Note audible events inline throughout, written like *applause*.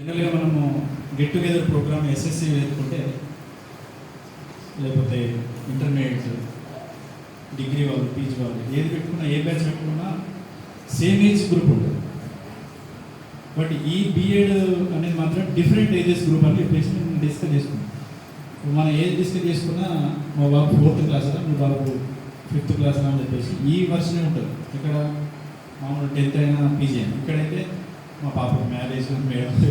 జనరల్గా మనము get together programme SSC వేసుకుంటే లేకపోతే ఇంటర్మీడియట్ డిగ్రీ వాళ్ళు పీజీ వాళ్ళు ఏది పెట్టుకున్నా ఏ బ్యాచ్ పెట్టుకున్నా సేమ్ ఏజ్ గ్రూప్ ఉంటుంది. బట్ ఈ బీఎడ్ అనేది మాత్రం డిఫరెంట్ ఏజెస్ గ్రూప్ అని చెప్పేసి నేను డిస్కస్ చేసుకున్నాను. మనం ఏది డిస్కస్ చేసుకున్నా మా బాబు ఫోర్త్ క్లాస్ మీ బాబు ఫిఫ్త్ క్లాస్ అని చెప్పేసి ఈ వర్షనే ఉంటుంది. ఇక్కడ మామూలు టెన్త్ అయినా పీజీ అయినా. ఇక్కడైతే మా పాప మ్యారేజ్ మేడం *laughs*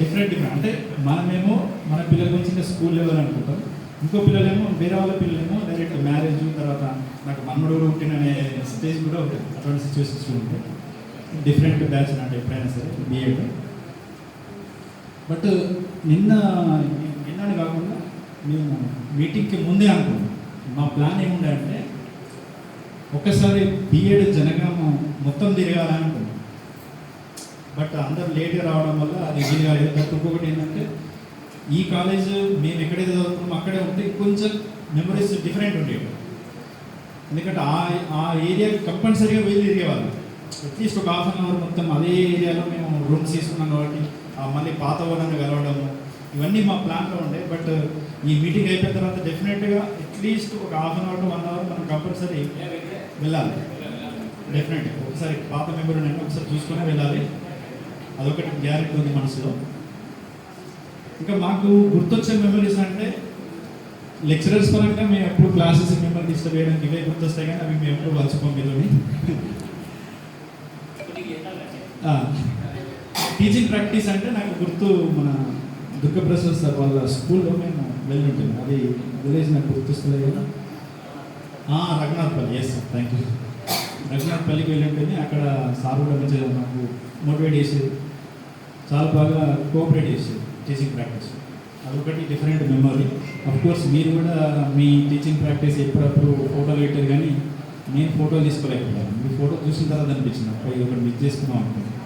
డిఫరెంట్ డిఫరెంట్ అంటే మనమేమో మన పిల్లల గురించి ఇంకా స్కూల్ లెవెల్ అనుకుంటాం. ఇంకో పిల్లలేమో వేరే వాళ్ళ పిల్లలేమో డైరెక్ట్ మ్యారేజ్ తర్వాత నాకు మన్మడు పుట్టిననే స్టేజ్ కూడా ఉంటుంది. అటువంటి సిచ్యువేషన్స్ ఉంటాయి. డిఫరెంట్ బ్యాచ్ అంటే ఎప్పుడైనా సరే బీఎడ్ బట్ నిన్న నిన్నని కాకుండా మేము మీటింగ్కి ముందే అనుకున్నాం. మా ప్లాన్ ఏముండే అంటే ఒక్కసారి బీఎడ్ జనగామ మొత్తం తిరగాలనుకుంటున్నాం బట్ అందరు లేట్గా రావడం వల్ల అది వీలు కాలేదు. బట్ ఇంకొకటి ఏంటంటే ఈ కాలేజ్ మేము ఎక్కడైతే చదువుకున్నాం అక్కడే ఉంటే కొంచెం మెమరీస్ డిఫరెంట్ ఉండేవి. ఎందుకంటే ఆ ఆ ఏరియా కంపల్సరీగా వెళ్ళి తిరిగేవాళ్ళు. అట్లీస్ట్ ఒక హాఫ్ అన్ అవర్ మొత్తం అదే ఏరియాలో మేము రూమ్స్ తీసుకున్నాం కాబట్టి ఆ మళ్ళీ పాత వాళ్ళని కలవడము ఇవన్నీ మా ప్లాన్లో ఉండే. బట్ ఈ మీటింగ్ అయిపోయిన తర్వాత డెఫినెట్గా అట్లీస్ట్ ఒక half an hour one hour మనం కంపల్సరీ వెళ్ళాలి. డెఫినెట్గా ఒకసారి పాత మెంబర్ నేను ఒకసారి చూసుకునే వెళ్ళాలి. అదొకటి గ్యారెంటీ ఉంది మనసులో. ఇంకా మాకు గుర్తొచ్చే మెమరీస్ అంటే లెక్చరర్స్ పరంగా మేము ఎప్పుడు క్లాసెస్ మిమ్మల్ని డిస్టర్బ్ చేయడానికి ఇవే గుర్తొస్తాయి కానీ అవి మేము ఎప్పుడు మర్చిపోం మీతోని టీచింగ్ ప్రాక్టీస్ అంటే నాకు గుర్తు మన దుఃఖప్రసాద్ సార్ వాళ్ళ స్కూల్లో మేము వెళ్ళి ఉంటాము అది విలేజ్ నాకు గుర్తొస్తుంది కదా. ఆ, Raghunathpalli. Yes sir thank you రఘునాథ్పల్లికి వెళ్ళి ఉంటుంది అక్కడ సార్ కూడా మంచిగా నాకు మోటివేట్ చేసేది. చాలా బాగా కోఆపరేట్ చేసేది టీచింగ్ ప్రాక్టీస్ అదొకటి డిఫరెంట్ మెమరీ అఫ్ కోర్స్ మీరు కూడా మీ టీచింగ్ ప్రాక్టీస్ ఎప్పుడప్పుడు ఫోటోలు పెట్టారు కానీ నేను ఫోటోలు తీసుకోలేకపోయాను. మీ ఫోటో చూసిన తర్వాత అనిపించింది అప్పుడు ఇది ఒకటి మిస్ చేసుకున్నాం అనుకుంటున్నాను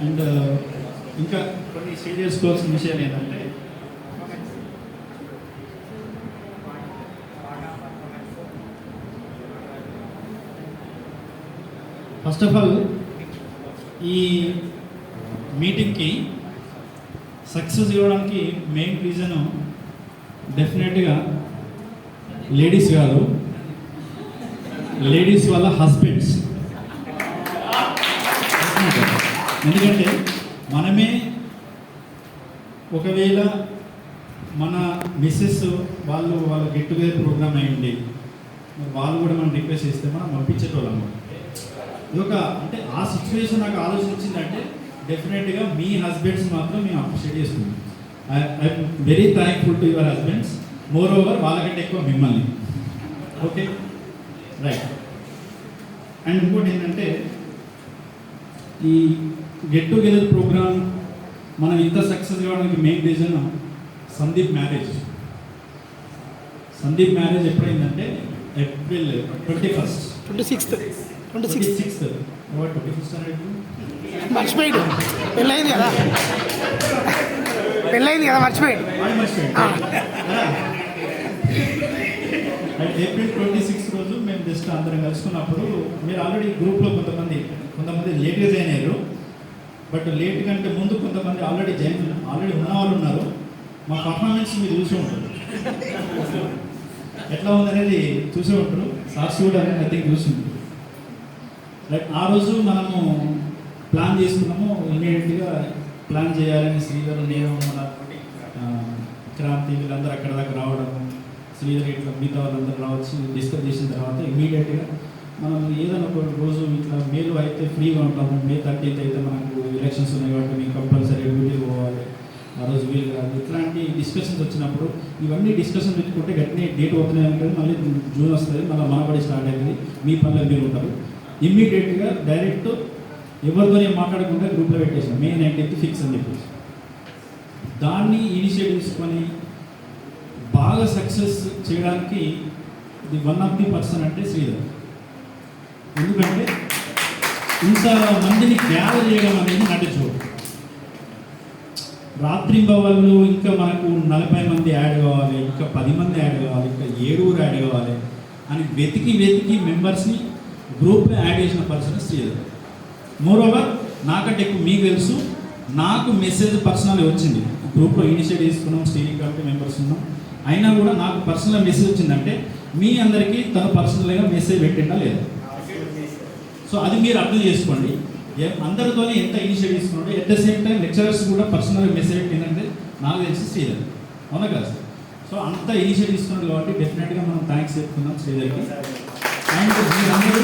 అండ్ uh, ఇంకా కొన్ని సీరియస్ కోర్స్ విషయాలు ఏంటంటే? ఫస్ట్ ఆఫ్ ఆల్ ఈ మీటింగ్కి సక్సెస్ ఇవ్వడానికి మెయిన్ రీజను డెఫినెట్గా లేడీస్ కాదు లేడీస్ వాళ్ళ హస్బెండ్స్. ఎందుకంటే మనమే ఒకవేళ మన మిస్సెస్ వాళ్ళు వాళ్ళ గెట్ టుగెదర్ ప్రోగ్రామ్ అయ్యింది వాళ్ళు కూడా మనం రిక్వెస్ట్ చేస్తే మనం పంపించేటోళ్ళము ఇది ఒక అంటే ఆ సిచ్యువేషన్ నాకు ఆలోచన వచ్చిందంటే డెఫినెట్గా మీ హస్బెండ్స్ మాత్రం మేము అప్రిషియేట్ చేస్తున్నాం. I'm very thankful to your husbands moreover వాళ్ళకంటే ఎక్కువ మిమ్మల్ని. ఓకే రైట్ అండ్ ఇంకోటి ఏంటంటే ఈ గెట్ టుగెదర్ ప్రోగ్రామ్ మనం ఇంత సక్సెస్ కావడానికి main reason Sandeep marriage Sandeep marriage ఎప్పుడైందంటే April twenty first twenty sixth twenty అనేది మర్చిపోయాడు పెళ్ళయింది కదా? పెళ్ళయింది కదా మర్చిపోయాడు ఏప్రిల్ ట్వంటీ సిక్స్ రోజు మేము జస్ట్ అందరం కలుసుకున్నప్పుడు మీరు ఆల్రెడీ గ్రూప్లో కొంతమంది కొంతమంది లేట్గా జాయిన్ అయ్యారు. బట్ లేట్ కంటే ముందు కొంతమంది ఆల్రెడీ జాయిన్ ఆల్రెడీ ఉన్న వాళ్ళు ఉన్నారు. మా పర్ఫార్మెన్స్ మీరు చూసి ఉంటారు. ఎట్లా ఉందనేది చూసే ఉంటారు. సాక్షి కూడా అనేది నథింగ్ చూసి ఉంటారు రైట్ ఆ రోజు మనము ప్లాన్ చేసుకున్నాము ఇమీడియట్గా ప్లాన్ చేయాలని శ్రీధర్ నేను మన క్రాంతి వీళ్ళందరూ అక్కడ దాకా రావడం శ్రీధర్ ఇట్లా మిగతా వాళ్ళందరూ రావచ్చు డిస్కస్ చేసిన తర్వాత ఇమీడియట్గా మనం ఏదైనా ఒక రోజు ఇట్లా మేలు అయితే ఫ్రీగా ఉంటాము మే థర్టీత్ అయితే మనకు ఎలక్షన్స్ ఉన్నాయి కాబట్టి మేము కంపల్సరీ డ్యూటీ పోవాలి ఆ రోజు వీలు కాదు. ఇట్లాంటి డిస్కషన్స్ వచ్చినప్పుడు ఇవన్నీ డిస్కషన్ పెట్టుకుంటే గట్టినే డేట్ ఓపెన్ అయ్యి మళ్ళీ జూన్ వస్తుంది మళ్ళీ మనబడి స్టార్ట్ అవుతుంది. మీ పనులు మీరు ఉంటారు. ఇమ్మీడియట్గా డైరెక్ట్ ఎవరితోనే మాట్లాడకుండా గ్రూప్లో పెట్టేసాం. మే నైన్టీన్త్ ఫిక్స్ అని చెప్పేసి. దాన్ని ఇనిషియేట్ తీసుకొని బాగా సక్సెస్ చేయడానికి ఇది వన్ ఆఫ్ ది పర్సన్ అంటే శ్రీధర్. ఎందుకంటే ఇంత మందిని గ్యాదర్ చేయడం అనేది నటించు రాత్రి భవన్లు ఇంకా మనకు నలభై మంది యాడ్ కావాలి ఇంకా పది మంది యాడ్ కావాలి ఇంకా ఏడుగురు యాడ్ కావాలి అని వెతికి వెతికి మెంబర్స్ని గ్రూప్లో యాడ్ చేసిన పర్సన్ శ్రీధర్ మోర్ ఓవర్ నాకంటే ఎక్కువ మీకు తెలుసు నాకు మెసేజ్ పర్సనల్ వచ్చింది. గ్రూప్లో ఇనిషియేట్ తీసుకున్నాం స్టీరింగ్ కమిటీ మెంబర్స్ ఉన్నాం. అయినా కూడా నాకు పర్సనల్ మెసేజ్ వచ్చిందంటే మీ అందరికీ తను పర్సనల్గా మెసేజ్ పెట్టిందా లేదా? సో అది మీరు అర్థం చేసుకోండి. అందరితోనే ఎంత ఇనిషియేట్ తీసుకున్నాడు at the same time lecturers కూడా పర్సనల్గా మెసేజ్ పెట్టిందంటే నాకు తెలిసి శ్రీధర్. అవునా కదా సో అంత ఇనిషియేట్ తీసుకున్నాడు కాబట్టి డెఫినెట్గా మనం థ్యాంక్స్ చెప్తున్నాం శ్రీధర్కి. అండ్ మీరందరూ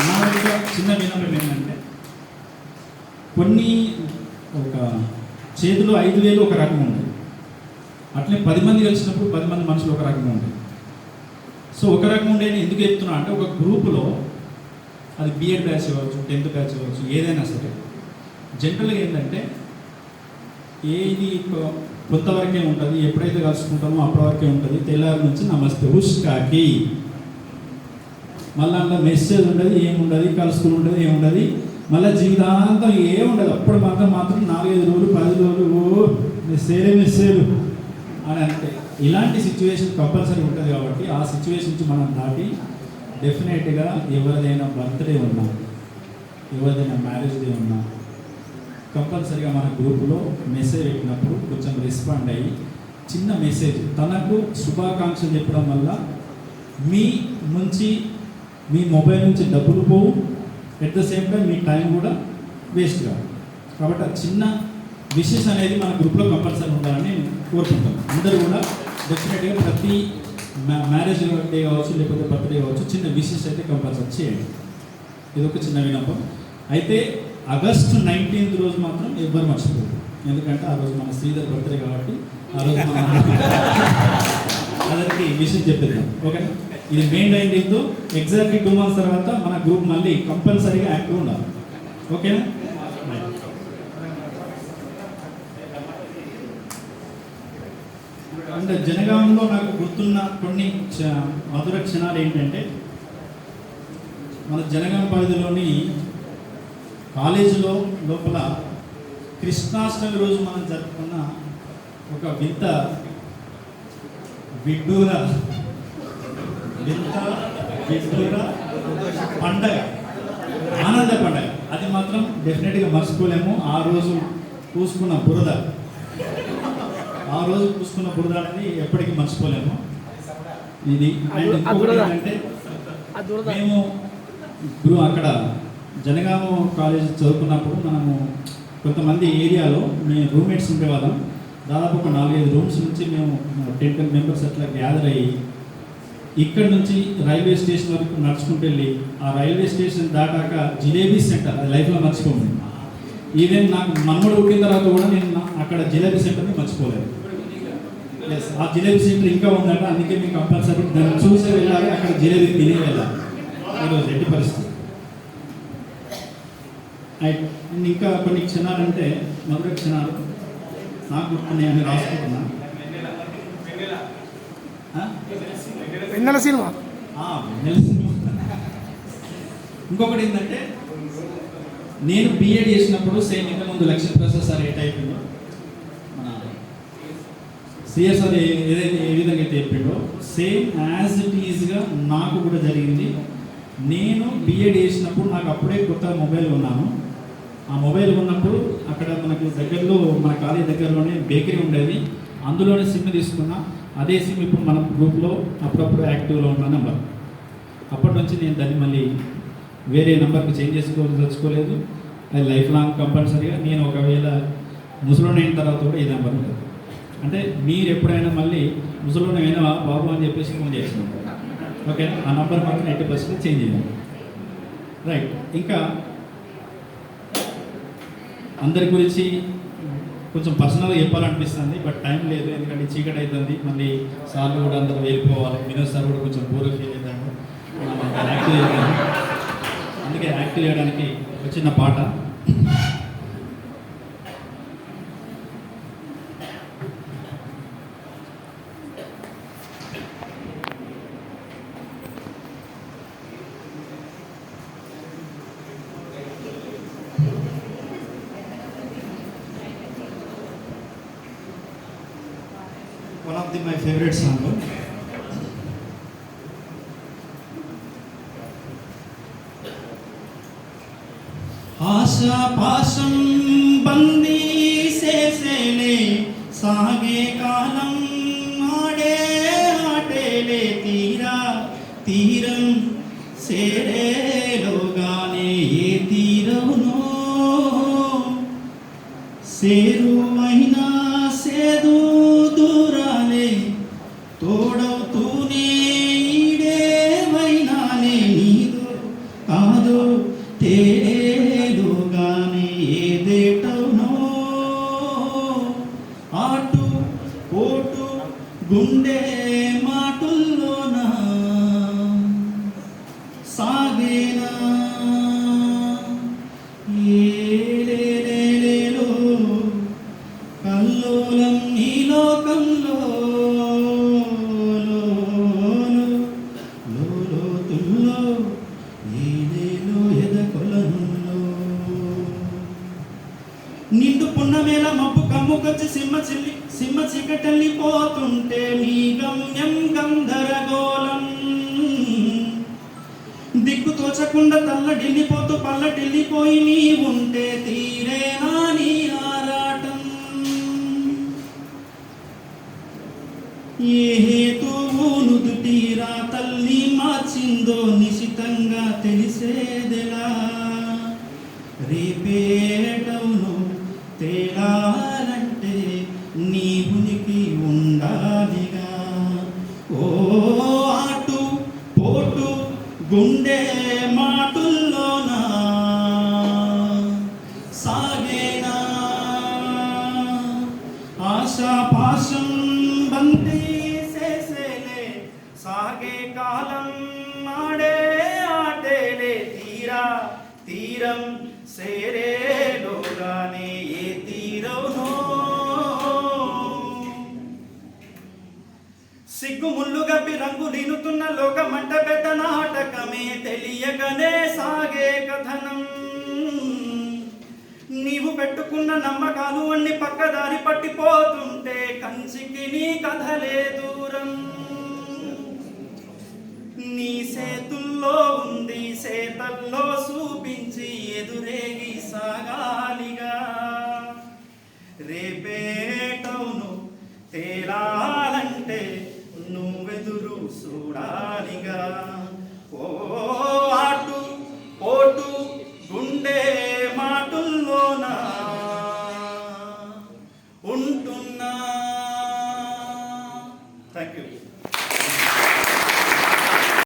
నా యొక్క చిన్న వినడం ఏంటంటే కొన్ని ఒక చేతిలో ఐదు వేలు ఒక రకం ఉంది. అట్లే పది మంది కలిసినప్పుడు పది మంది మనుషులు ఒక రకంగా ఉంటాయి సో ఒక రకం ఉండేది ఎందుకు చెప్తున్నా అంటే ఒక గ్రూపులో అది బిఎడ్ బ్యాచ్ ఇవ్వచ్చు టెన్త్ బ్యాచ్ ఇవ్వచ్చు ఏదైనా సరే. జనరల్గా ఏంటంటే ఏది కొంతవరకే ఉంటుంది ఎప్పుడైతే కలుసుకుంటామో అప్పటి వరకే ఉంటుంది. తెల్లారి నుంచి నమస్తే హుష్ కాకి మళ్ళీ అందులో మెసేజ్ ఉండదు ఏముండదు కలుసుకుని ఉండదు ఏముండదు మళ్ళీ జీవితాంతం ఏముండదు అప్పుడు మాత్రం మాత్రం నాలుగైదు రోజులు పది రోజులు ఓ మెస్సేలే మెస్సేలు అని అంటే ఇలాంటి సిచ్యువేషన్ కంపల్సరీ ఉంటుంది కాబట్టి ఆ సిచ్యువేషన్ నుంచి మనం దాటి డెఫినెట్గా ఎవరిదైనా బర్త్డే ఉన్నా ఎవరిదైనా మ్యారేజ్ డే ఉన్నా కంపల్సరీగా మన గ్రూపులో మెసేజ్ పెట్టినప్పుడు కొంచెం రెస్పాండ్ అయ్యి చిన్న మెసేజ్ తనకు శుభాకాంక్షలు చెప్పడం వల్ల మీ నుంచి మీ మొబైల్ నుంచి డబ్బులు పోవు. ఎట్ ద సేమ్ టైం మీ టైం కూడా వేస్ట్ కాదు కాబట్టి ఆ చిన్న విషెస్ అనేది మన గ్రూప్లో కంపల్సరీ ఉండాలని కోరుకుంటాం అందరూ కూడా డెఫినెట్గా ప్రతి మ్యా- మ్యారేజ్ డే కావచ్చు లేకపోతే బర్త్డే కావచ్చు చిన్న విషెస్ అయితే కంపల్సరీ చేయండి. ఇది ఒక చిన్న వినపం. అయితే ఆగస్టు నైన్టీన్త్ రోజు మాత్రం ఎవ్వరు మర్చిపోరు. ఎందుకంటే ఆ రోజు మన శ్రీధర్ బర్త్డే కాబట్టి ఆ రోజు మనం *laughs* అందరికి విషయం చెప్పేద్దాం. ఓకేనా? ఇది main nineteenth exactly two months తర్వాత మన గ్రూప్ మళ్ళీ కంపల్సరీగా యాక్టివ్ ఉండాలి. ఓకేనా అండ్ జనగామంలో నాకు గుర్తున్న కొన్ని మధుర క్షణాలు ఏంటంటే మన జనగామ పరిధిలోని కాలేజీలో లోపల కృష్ణాష్టమి రోజు మనం జరుపుకున్న ఒక వింత విడ్డూర వింత విడ్డూర పండగ. ఆనంద పండగ. అది మాత్రం డెఫినెట్గా మర్చిపోలేము. ఆ రోజు పూసుకున్న బురద. ఆ రోజు పూసుకున్న బురద అనేది ఎప్పటికీ మర్చిపోలేము. ఇది దురద మేము గురు అక్కడ జనగామ కాలేజ్ చదువుకున్నప్పుడు మనము కొంతమంది ఏరియాలో మేము రూమ్మేట్స్ ఉండేవాళ్ళం. దాదాపు ఒక నాలుగైదు రూమ్స్ నుంచి మేము టెన్ టెన్ మెంబర్స్ అట్లా గ్యాదర్ అయ్యి ఇక్కడ నుంచి రైల్వే స్టేషన్ వరకు నడుచుకుంటూ వెళ్ళి ఆ రైల్వే స్టేషన్ దాటాక జిలేబీ సెంటర్ అది లైఫ్లో మర్చిపోయింది ఈవెన్ నాకు మనముడు పుట్టిన తర్వాత కూడా నేను అక్కడ జిలేబీ సెంటర్ని మర్చిపోలేదు. ఎస్ ఆ జిలేబీ సెంటర్ ఇంకా ఉందంట అందుకే మీకు కంపల్సరీ దాన్ని చూసి వెళ్ళాలి అక్కడ జిలేబీ తినే వెళ్ళాలి. ఈరోజు ఎట్టి పరిస్థితి. అయితే అండ్ ఇంకా కొన్ని క్షణాలు అంటే క్షణాలు నాకు గుర్తున్నాయని రాసుకుంటున్నాను ఆ? వెన్నెల సినిమా. ఇంకొకటి ఏంటంటే నేను బిఎడ్ చేసినప్పుడు సేమ్ ఇంకా ముందు లక్ష్మీ ప్రసాద్ సార్ ఏ టైప్ మన సిఎస్ఆర్ ఏదైతే ఏ విధంగా అయితే చెప్పిండో సేమ్ యాజ్ ఇట్ ఈజ్గా నాకు కూడా జరిగింది. నేను బిఎడ్ చేసినప్పుడు నాకు అప్పుడే కొత్త మొబైల్ ఉన్నాను ఆ మొబైల్ ఉన్నప్పుడు అక్కడ మనకు దగ్గరలో మన కాలేజ్ దగ్గరలోనే బేకరీ ఉండేది. అందులోనే సిమ్ తీసుకున్నా. అదే సిమ్ ఇప్పుడు మన గ్రూప్లో అప్పుడప్పుడు యాక్టివ్లో ఉన్న నెంబర్. అప్పటి నుంచి నేను దాన్ని మళ్ళీ వేరే నెంబర్కి చేంజ్ చేసుకోవాలి తెచ్చుకోలేదు అది లైఫ్ లాంగ్ కంపల్సరీగా. నేను ఒకవేళ ముసలోని అయిన తర్వాత కూడా ఈ నెంబర్ ఉంటుంది. అంటే మీరు ఎప్పుడైనా మళ్ళీ ముసలోని అయినా బాబు అని చెప్పేసి ఫోన్ చేసినాం ఓకే? ఆ నంబర్ మాత్రం ఎయిటీ పర్సెంట్ చేంజ్ చేయాలి. రైట్. ఇంకా అందరి గురించి కొంచెం పర్సనల్గా చెప్పాలనిపిస్తుంది బట్ టైం లేదు. ఎందుకంటే చీకటి అవుతుంది మళ్ళీ సార్లు కూడా అందరూ వెళ్ళిపోవాలి. వినోద్ సార్ కూడా కొంచెం బోర్ ఫీల్ అవుతాడు. యాక్ట్ యాక్టివ్ అందుకే యాక్ట్ చేయడానికి ఒక చిన్న పాట. ది మై ఫేవరెట్ సాంగ్ ఆశా పాశం బందీ చేసేలే సాగే కాలం ఆడే ఆటేలే తీరా తీరం సేరేలోగానే ఏ తీరవునో సేరు ఏ హేతువు నుదుటీరా తల్లి మార్చిందో నిశితంగా తెలిసేదెలా? రేపేటవును సిగ్గు ముళ్ళు గబ్బి రంగు లీనుతున్న లోకమంట పెద్ద నాటకమే తెలియగానే సాగే కథనం. నీవు పెట్టుకున్న నమ్మకాలు అన్ని పక్కదారి పట్టిపోతుంటే కంచికి నీ కథలే దూరం. నీ సేతుల్లో ఉంది సేతల్లో చూపించి ఎదురేగి సాగాలి. చూడాలిగా.